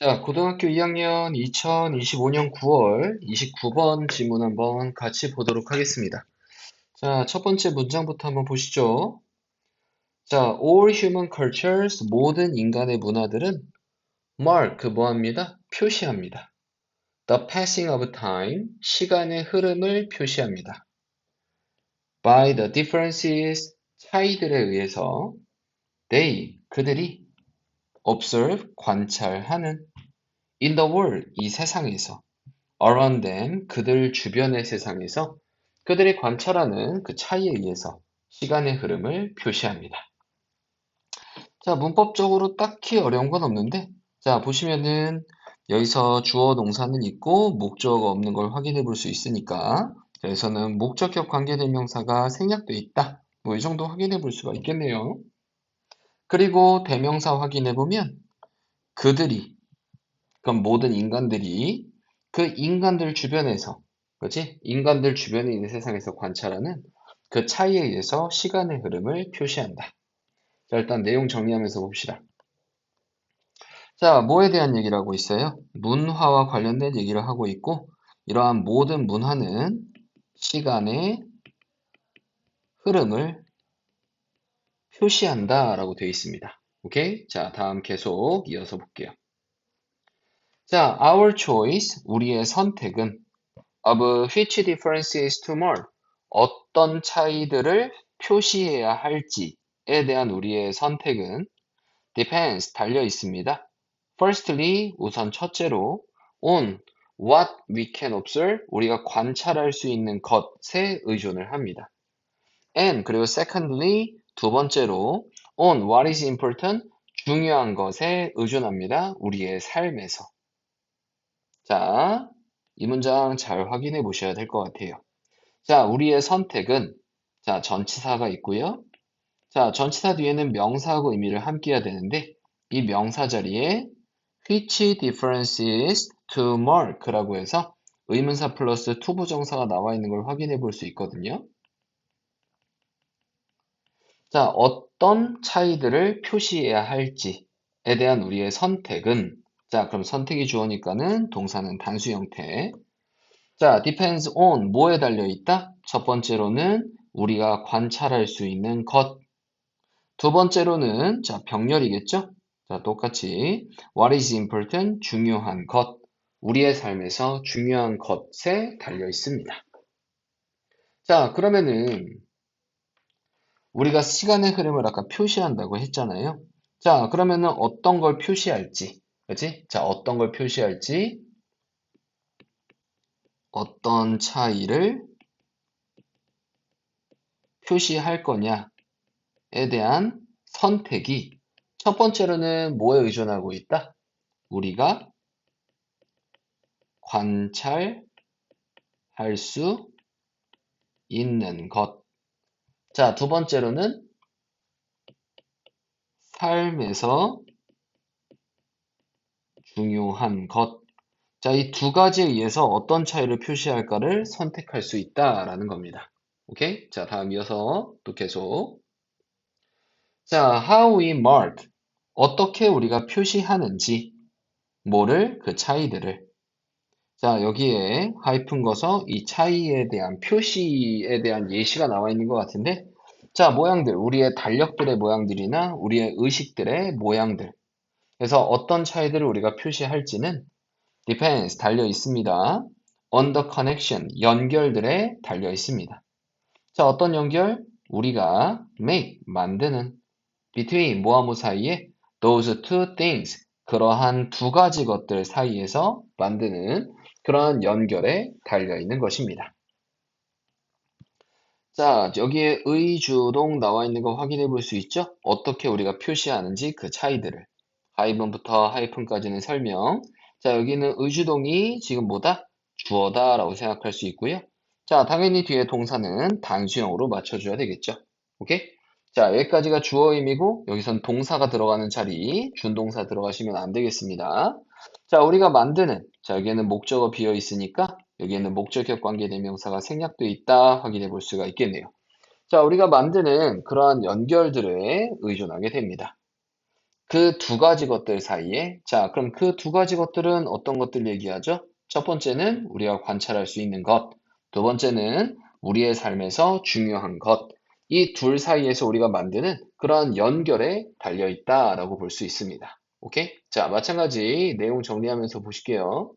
자, 고등학교 2학년 2025년 9월 29번 지문 한번 같이 보도록 하겠습니다. 자, 첫 번째 문장부터 한번 보시죠. 자, all human cultures, 모든 인간의 문화들은 mark, 뭐합니다? 표시합니다. the passing of time, 시간의 흐름을 표시합니다. by the differences, 차이들에 의해서 they, 그들이 observe, 관찰하는 in the world, 이 세상에서 around them, 그들 주변의 세상에서 그들이 관찰하는 그 차이에 의해서 시간의 흐름을 표시합니다. 자, 문법적으로 딱히 어려운 건 없는데 자, 보시면은 여기서 주어 동사는 있고 목적어가 없는 걸 확인해 볼 수 있으니까 여기서는 목적격 관계대명사가 생략돼 있다. 뭐 이 정도 확인해 볼 수가 있겠네요. 그리고 대명사 확인해 보면 그들이 그럼 모든 인간들이 그 인간들 주변에서 그렇지? 인간들 주변에 있는 세상에서 관찰하는 그 차이에 의해서 시간의 흐름을 표시한다. 자, 일단 내용 정리하면서 봅시다. 자, 뭐에 대한 얘기를 하고 있어요? 문화와 관련된 얘기를 하고 있고 이러한 모든 문화는 시간의 흐름을 표시한다 라고 되어 있습니다. 오케이? 자, 다음 계속 이어서 볼게요. 자, our choice, 우리의 선택은 of which differences to mark, 어떤 차이들을 표시해야 할지에 대한 우리의 선택은 depends, 달려 있습니다. Firstly, 우선 첫째로 on what we can observe, 우리가 관찰할 수 있는 것에 의존을 합니다. and 그리고 secondly, 두 번째로 on what is important, 중요한 것에 의존합니다. 우리의 삶에서. 자, 이 문장 잘 확인해 보셔야 될 것 같아요. 자, 우리의 선택은 자, 전치사가 있고요. 자, 전치사 뒤에는 명사하고 의미를 함께 해야 되는데 이 명사 자리에 which differences to mark라고 해서 의문사 플러스 투부정사가 나와 있는 걸 확인해 볼 수 있거든요. 자, 어떤 차이들을 표시해야 할지에 대한 우리의 선택은 자, 그럼 선택이 주어니까는 동사는 단수 형태. 자, depends on 뭐에 달려 있다? 첫 번째로는 우리가 관찰할 수 있는 것. 두 번째로는 자, 병렬이겠죠? 자, 똑같이 what is important? 중요한 것. 우리의 삶에서 중요한 것에 달려 있습니다. 자, 그러면은 우리가 시간의 흐름을 아까 표시한다고 했잖아요. 자, 그러면은 어떤 걸 표시할지 그치? 자, 어떤 걸 표시할지, 어떤 차이를 표시할 거냐에 대한 선택이 첫 번째로는 뭐에 의존하고 있다? 우리가 관찰할 수 있는 것. 자, 두 번째로는 삶에서 중요한 것. 자, 이 두 가지에 의해서 어떤 차이를 표시할까를 선택할 수 있다라는 겁니다. 오케이? 자, 다음 이어서 또 계속. 자, how we mark. 어떻게 우리가 표시하는지. 뭐를? 그 차이들을. 자, 여기에 하이픈 거서 이 차이에 대한 표시에 대한 예시가 나와 있는 것 같은데, 자, 모양들, 우리의 달력들의 모양들이나 우리의 의식들의 모양들, 그래서 어떤 차이들을 우리가 표시할지는 depends 달려 있습니다. on the connection 연결들에 달려 있습니다. 자, 어떤 연결? 우리가 make 만드는 between 뭐 사이에 those two things 그러한 두 가지 것들 사이에서 만드는 그런 연결에 달려 있는 것입니다. 자, 여기에 의주동 나와 있는 거 확인해 볼 수 있죠? 어떻게 우리가 표시하는지 그 차이들을. 하이픈부터 하이픈까지는 설명. 자, 여기는 의주동이 지금 뭐다? 주어다 라고 생각할 수 있고요. 자, 당연히 뒤에 동사는 단수형으로 맞춰줘야 되겠죠. 오케이? 자, 여기까지가 주어임이고 여기선 동사가 들어가는 자리, 준동사 들어가시면 안 되겠습니다. 자, 우리가 만드는, 자, 여기에는 목적어 비어 있으니까 여기에는 목적격 관계 대명사가 생략되어 있다 확인해 볼 수가 있겠네요. 자, 우리가 만드는 그러한 연결들에 의존하게 됩니다. 그 두 가지 것들 사이에 자, 그럼 그 두 가지 것들은 어떤 것들 얘기하죠? 첫 번째는 우리가 관찰할 수 있는 것, 두 번째는 우리의 삶에서 중요한 것. 이 둘 사이에서 우리가 만드는 그러한 연결에 달려 있다라고 볼 수 있습니다. 오케이? 자, 마찬가지 내용 정리하면서 보실게요.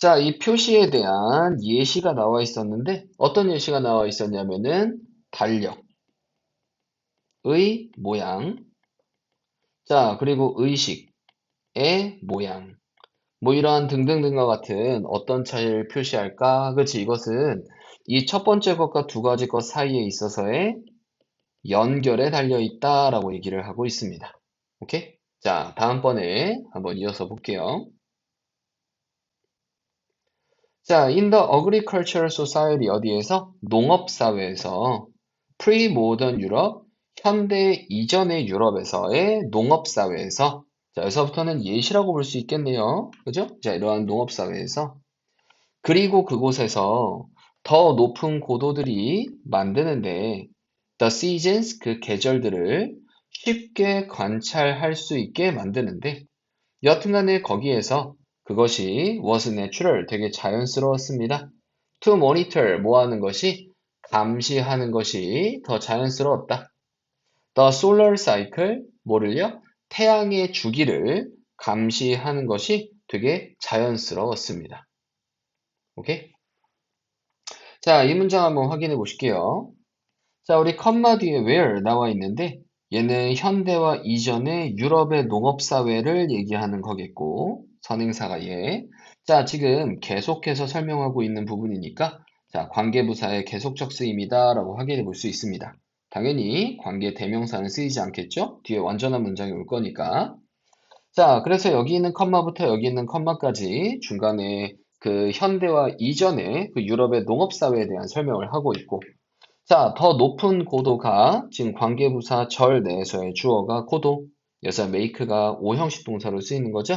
자, 이 표시에 대한 예시가 나와 있었는데 어떤 예시가 나와 있었냐면은 달력 의 모양, 자, 그리고 의식의 모양, 뭐 이러한 등등등과 같은 어떤 차이를 표시할까? 그렇지, 이것은 이 첫 번째 것과 두 가지 것 사이에 있어서의 연결에 달려 있다 라고 얘기를 하고 있습니다. 오케이? 자, 다음번에 한번 이어서 볼게요. 자, in the agricultural society 어디에서? 농업사회에서 pre-modern 유럽, 현대 이전의 유럽에서의 농업사회에서 자, 여기서부터는 예시라고 볼 수 있겠네요. 그죠? 자, 이러한 농업사회에서 그리고 그곳에서 더 높은 고도들이 만드는데 the seasons 그 계절들을 쉽게 관찰할 수 있게 만드는데 여튼간에 거기에서 그것이 was natural 되게 자연스러웠습니다. to monitor 뭐 하는 것이 감시하는 것이 더 자연스러웠다. The solar cycle 뭐를요? 태양의 주기를 감시하는 것이 되게 자연스러웠습니다. 오케이? 자, 이 문장 한번 확인해 보실게요. 자, 우리 컴마 뒤에 where 나와 있는데 얘는 현대와 이전의 유럽의 농업사회를 얘기하는 거겠고 선행사가 얘. 자, 지금 계속해서 설명하고 있는 부분이니까 자, 관계부사의 계속적 쓰임이다 라고 확인해 볼 수 있습니다. 당연히 관계 대명사는 쓰이지 않겠죠? 뒤에 완전한 문장이 올 거니까. 자, 그래서 여기 있는 컴마부터 여기 있는 컴마까지 중간에 그 현대와 이전의 그 유럽의 농업사회에 대한 설명을 하고 있고, 자, 더 높은 고도가 지금 관계부사 절 내에서의 주어가 고도, 여기서 make가 오형식 동사로 쓰이는 거죠.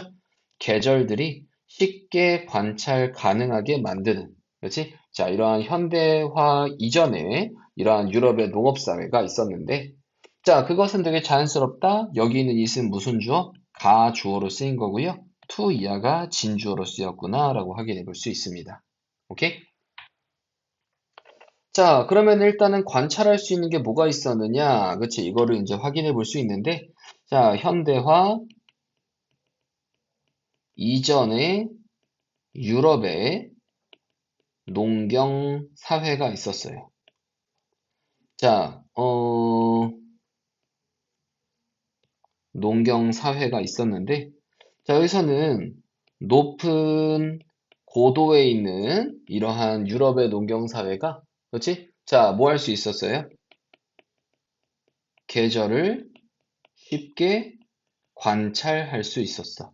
계절들이 쉽게 관찰 가능하게 만드는, 그렇지? 자, 이러한 현대화 이전에 이러한 유럽의 농업사회가 있었는데, 자, 그것은 되게 자연스럽다. 여기 있는 이은 무슨 주어? 가 주어로 쓰인 거고요. to 이하가 진주어로 쓰였구나 라고 확인해 볼 수 있습니다. 오케이? 자, 그러면 일단은 관찰할 수 있는 게 뭐가 있었느냐? 그치? 이거를 이제 확인해 볼 수 있는데, 자, 현대화 이전에 유럽에 농경 사회가 있었어요. 자, 어, 농경 사회가 있었는데, 자, 여기서는 높은 고도에 있는 이러한 유럽의 농경 사회가, 그렇지? 자, 뭐 할 수 있었어요? 계절을 쉽게 관찰할 수 있었어.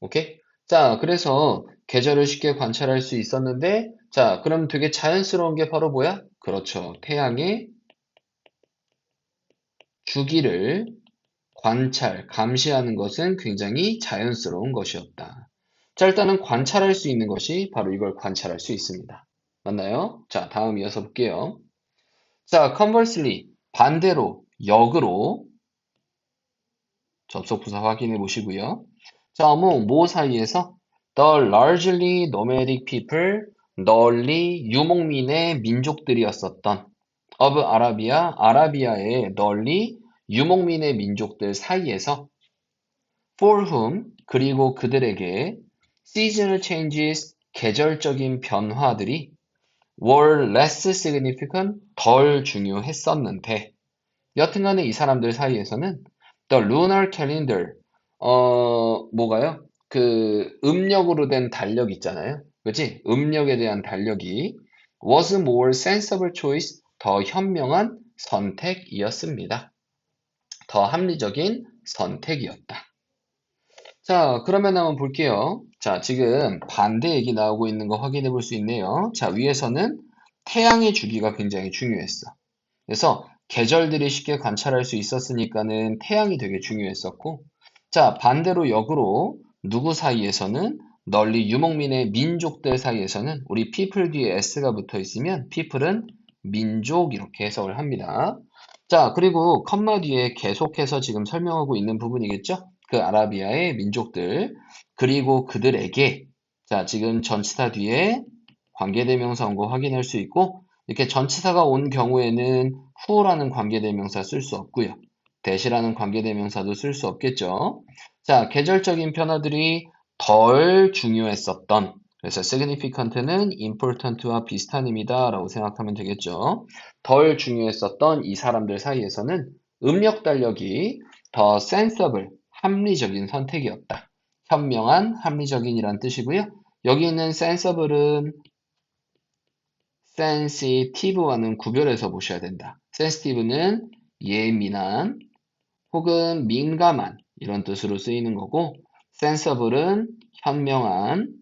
오케이? 자, 그래서 계절을 쉽게 관찰할 수 있었는데, 자, 그럼 되게 자연스러운 게 바로 뭐야? 그렇죠. 태양의 주기를 관찰, 감시하는 것은 굉장히 자연스러운 것이었다. 자, 일단은 관찰할 수 있는 것이 바로 이걸 관찰할 수 있습니다. 맞나요? 자, 다음 이어서 볼게요. 자, conversely, 반대로, 역으로 접속 부사 확인해 보시고요. 자, 뭐, 뭐 사이에서 the largely nomadic people, 널리 유목민의 민족들이었었던 of 아라비아, 아라비아의 널리 유목민의 민족들 사이에서 for whom 그리고 그들에게 seasonal changes 계절적인 변화들이 were less significant 덜 중요했었는데 여튼간에 이 사람들 사이에서는 the lunar calendar 어 뭐가요? 그 음력으로 된 달력 있잖아요. 그치? 음력에 대한 달력이 was more sensible choice 더 현명한 선택이었습니다. 더 합리적인 선택이었다. 자, 그러면 한번 볼게요. 자, 지금 반대 얘기 나오고 있는 거 확인해 볼 수 있네요. 자, 위에서는 태양의 주기가 굉장히 중요했어. 그래서 계절들이 쉽게 관찰할 수 있었으니까는 태양이 되게 중요했었고, 자, 반대로 역으로 누구 사이에서는 널리 유목민의 민족들 사이에서는 우리 people 뒤에 s가 붙어 있으면 people은 민족 이렇게 해석을 합니다. 자, 그리고 컴마 뒤에 계속해서 지금 설명하고 있는 부분이겠죠? 그 아라비아의 민족들, 그리고 그들에게, 자, 지금 전치사 뒤에 관계대명사 온 거 확인할 수 있고, 이렇게 전치사가 온 경우에는 후라는 관계대명사 쓸 수 없고요. 대시라는 관계대명사도 쓸 수 없겠죠. 자, 계절적인 변화들이 덜 중요했었던 그래서 significant는 important와 비슷한 의미다 라고 생각하면 되겠죠. 덜 중요했었던 이 사람들 사이에서는 음력 달력이 더 sensible, 합리적인 선택이었다. 현명한, 합리적인이란 뜻이고요. 여기 있는 sensible은 sensitive와는 구별해서 보셔야 된다. sensitive는 예민한 혹은 민감한 이런 뜻으로 쓰이는 거고 sensible은 현명한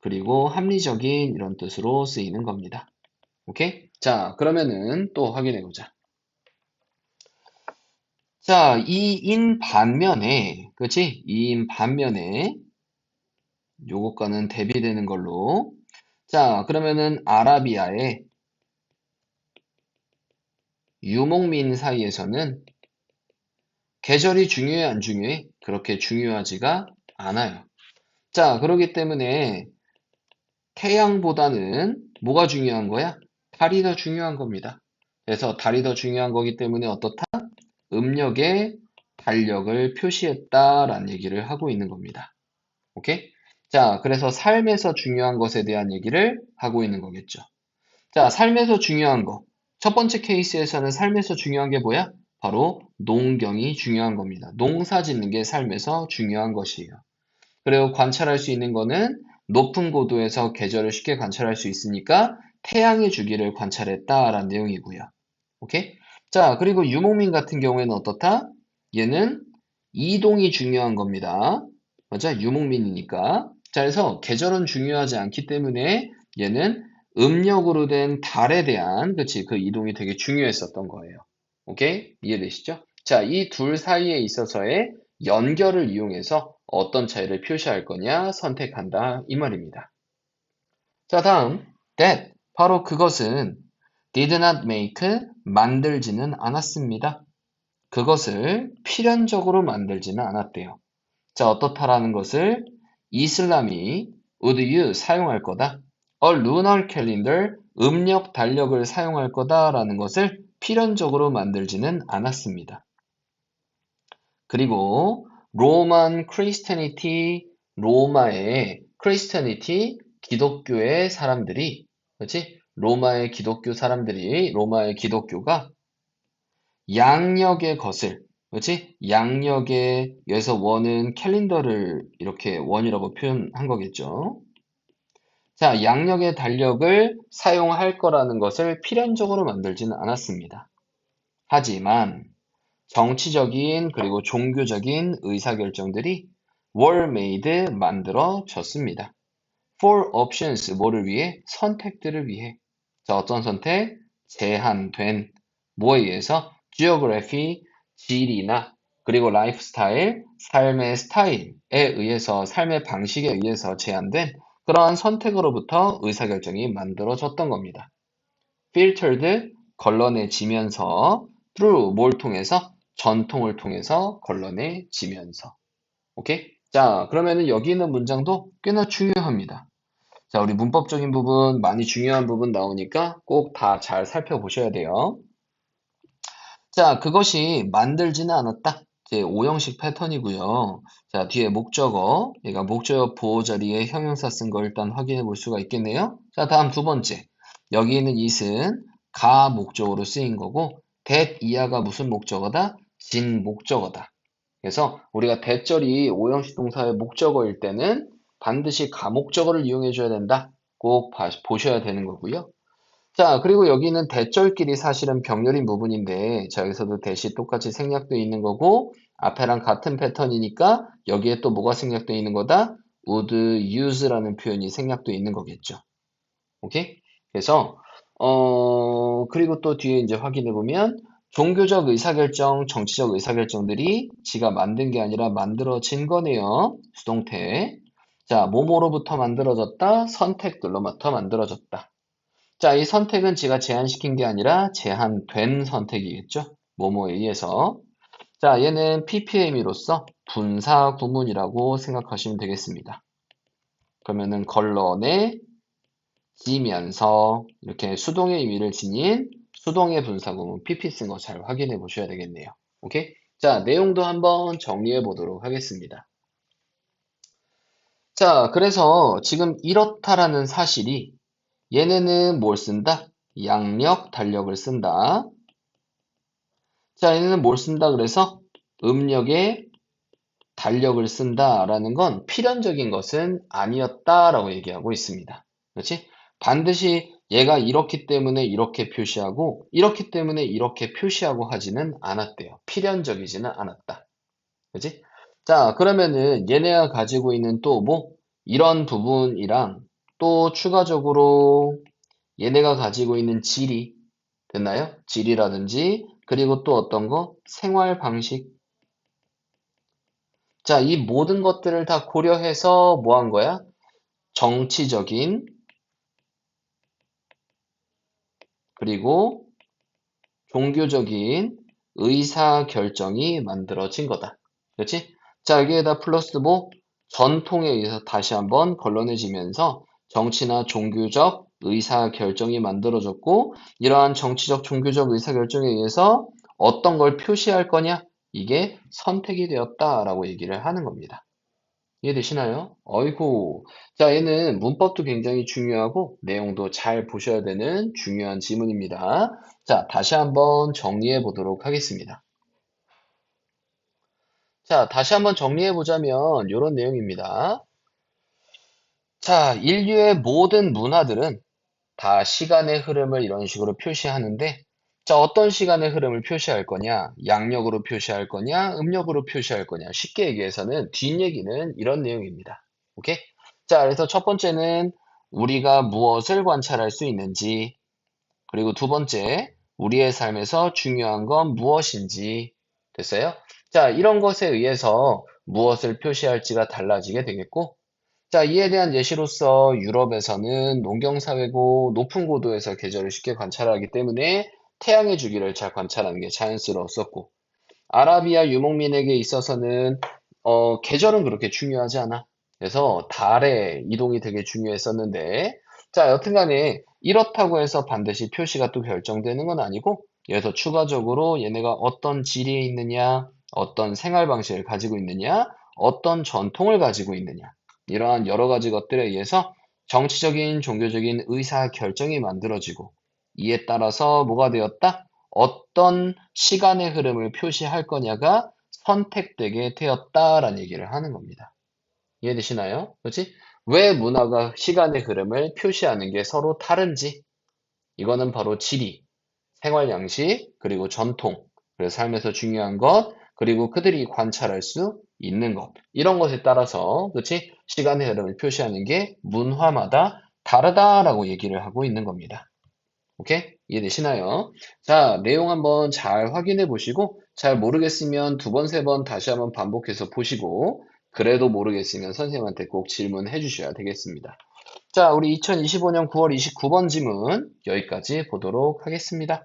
그리고 합리적인 이런 뜻으로 쓰이는 겁니다. 오케이? 자, 그러면은 또 확인해 보자. 자, 이인 반면에, 그렇지? 이인 반면에 요것과는 대비되는 걸로. 자, 그러면은 아라비아의 유목민 사이에서는 계절이 중요해 안 중요해? 그렇게 중요하지가 않아요. 자, 그렇기 때문에 태양보다는 뭐가 중요한 거야? 달이 더 중요한 겁니다. 그래서 달이 더 중요한 거기 때문에 어떻다? 음력의 달력을 표시했다라는 얘기를 하고 있는 겁니다. 오케이? 자, 그래서 삶에서 중요한 것에 대한 얘기를 하고 있는 거겠죠. 자, 삶에서 중요한 거. 첫 번째 케이스에서는 삶에서 중요한 게 뭐야? 바로 농경이 중요한 겁니다. 농사 짓는 게 삶에서 중요한 것이에요. 그리고 관찰할 수 있는 거는 높은 고도에서 계절을 쉽게 관찰할 수 있으니까 태양의 주기를 관찰했다라는 내용이고요. 오케이? 자, 그리고 유목민 같은 경우에는 어떻다? 얘는 이동이 중요한 겁니다. 맞아? 유목민이니까. 자, 그래서 계절은 중요하지 않기 때문에 얘는 음력으로 된 달에 대한, 그치, 그 이동이 되게 중요했었던 거예요. 오케이? 이해되시죠? 자, 이 둘 사이에 있어서의 연결을 이용해서 어떤 차이를 표시할 거냐 선택한다 이 말입니다. 자 다음 that 바로 그것은 did not make 만들지는 않았습니다. 그것을 필연적으로 만들지는 않았대요. 자 어떻다라는 것을 이슬람이 would you 사용할 거다. a lunar calendar 음력 달력을 사용할 거다라는 것을 필연적으로 만들지는 않았습니다. 그리고 로만 크리스티니티 로마의 크리스티니티 기독교의 사람들이 그렇지? 로마의 기독교 사람들이 로마의 기독교가 양력의 것을 그렇지? 양력의 여기서 원은 캘린더를 이렇게 원이라고 표현한 거겠죠. 자, 양력의 달력을 사용할 거라는 것을 필연적으로 만들지는 않았습니다. 하지만 정치적인 그리고 종교적인 의사결정들이 were made 만들어졌습니다. for options 뭐를 위해? 선택들을 위해. 자, 어떤 선택? 제한된 뭐에 의해서? geography, 지리나 그리고 lifestyle, 삶의 스타일에 의해서 삶의 방식에 의해서 제한된 그러한 선택으로부터 의사결정이 만들어졌던 겁니다. filtered 걸러내지면서 through 뭘 통해서 전통을 통해서 걸러내지면서. 오케이? 자, 그러면은 여기 있는 문장도 꽤나 중요합니다. 자, 우리 문법적인 부분, 많이 중요한 부분 나오니까 꼭 다 잘 살펴보셔야 돼요. 자, 그것이 만들지는 않았다. 이제 오형식 패턴이고요. 자, 뒤에 목적어, 얘가 목적어 보호 자리에 형용사 쓴 거 일단 확인해 볼 수가 있겠네요. 자, 다음 두 번째. 여기 있는 it은 가 목적어로 쓰인 거고, that 이하가 무슨 목적어다? 진 목적어다. 그래서 우리가 대절이 오형식 동사의 목적어일 때는 반드시 가목적어를 이용해 줘야 된다. 꼭 보셔야 되는 거고요. 자, 그리고 여기는 대절끼리 사실은 병렬인 부분인데, 자, 여기서도 대시 똑같이 생략되어 있는 거고, 앞에랑 같은 패턴이니까 여기에 또 뭐가 생략되어 있는 거다? would use라는 표현이 생략되어 있는 거겠죠. 오케이? 그래서, 어, 그리고 또 뒤에 이제 확인해 보면, 종교적 의사결정, 정치적 의사결정들이 지가 만든 게 아니라 만들어진 거네요. 수동태. 자, 뭐뭐로부터 만들어졌다? 선택들로부터 만들어졌다. 자, 이 선택은 제가 제한시킨 게 아니라 제한된 선택이겠죠? 뭐뭐에 의해서. 자, 얘는 PPM으로서 분사 구문이라고 생각하시면 되겠습니다. 그러면은 걸러내 지면서 이렇게 수동의 의미를 지닌 수동의 분사 구문 PP 쓴 거 잘 확인해 보셔야 되겠네요. 오케이? 자, 내용도 한번 정리해 보도록 하겠습니다. 자, 그래서 지금 이렇다라는 사실이 얘네는 뭘 쓴다? 양력, 달력을 쓴다. 자, 얘네는 뭘 쓴다 그래서 음력에 달력을 쓴다라는 건 필연적인 것은 아니었다라고 얘기하고 있습니다. 그렇지? 반드시 얘가 이렇기 때문에 이렇게 표시하고 이렇기 때문에 이렇게 표시하고 하지는 않았대요. 필연적이지는 않았다. 그지? 자, 그러면은 얘네가 가지고 있는 또 뭐 이런 부분이랑 또 추가적으로 얘네가 가지고 있는 질이 됐나요? 질이라든지 그리고 또 어떤 거? 생활 방식. 자, 이 모든 것들을 다 고려해서 뭐 한 거야? 정치적인 그리고 종교적인 의사 결정이 만들어진 거다. 그렇지? 자, 여기에다 플러스 뭐 전통에 의해서 다시 한번 걸러내지면서 정치나 종교적 의사 결정이 만들어졌고 이러한 정치적 종교적 의사 결정에 의해서 어떤 걸 표시할 거냐? 이게 선택이 되었다라고 얘기를 하는 겁니다. 이해되시나요? 어이구. 자, 얘는 문법도 굉장히 중요하고 내용도 잘 보셔야 되는 중요한 지문입니다. 자, 다시 한번 정리해 보도록 하겠습니다. 자, 다시 한번 정리해 보자면 이런 내용입니다. 자, 인류의 모든 문화들은 다 시간의 흐름을 이런 식으로 표시하는데 자, 어떤 시간의 흐름을 표시할 거냐? 양력으로 표시할 거냐? 음력으로 표시할 거냐? 쉽게 얘기해서는 뒷얘기는 이런 내용입니다. 오케이? 자, 그래서 첫 번째는 우리가 무엇을 관찰할 수 있는지, 그리고 두 번째, 우리의 삶에서 중요한 건 무엇인지, 됐어요? 자, 이런 것에 의해서 무엇을 표시할지가 달라지게 되겠고, 자, 이에 대한 예시로서 유럽에서는 농경사회고 높은 고도에서 계절을 쉽게 관찰하기 때문에 태양의 주기를 잘 관찰하는 게 자연스러웠었고 아라비아 유목민에게 있어서는 어, 계절은 그렇게 중요하지 않아. 그래서 달의 이동이 되게 중요했었는데 자 여튼간에 이렇다고 해서 반드시 표시가 또 결정되는 건 아니고 여기서 추가적으로 얘네가 어떤 지리에 있느냐 어떤 생활 방식을 가지고 있느냐 어떤 전통을 가지고 있느냐 이러한 여러 가지 것들에 의해서 정치적인 종교적인 의사 결정이 만들어지고 이에 따라서 뭐가 되었다? 어떤 시간의 흐름을 표시할 거냐가 선택되게 되었다라는 얘기를 하는 겁니다. 이해되시나요? 그렇지? 왜 문화가 시간의 흐름을 표시하는 게 서로 다른지 이거는 바로 지리, 생활 양식, 그리고 전통, 그리고 삶에서 중요한 것, 그리고 그들이 관찰할 수 있는 것 이런 것에 따라서 그렇지? 시간의 흐름을 표시하는 게 문화마다 다르다라고 얘기를 하고 있는 겁니다. 오케이? 이해되시나요? 자, 내용 한번 잘 확인해 보시고, 잘 모르겠으면 두 번, 세 번 다시 한번 반복해서 보시고, 그래도 모르겠으면 선생님한테 꼭 질문해 주셔야 되겠습니다. 자, 우리 2025년 9월 29번 지문 여기까지 보도록 하겠습니다.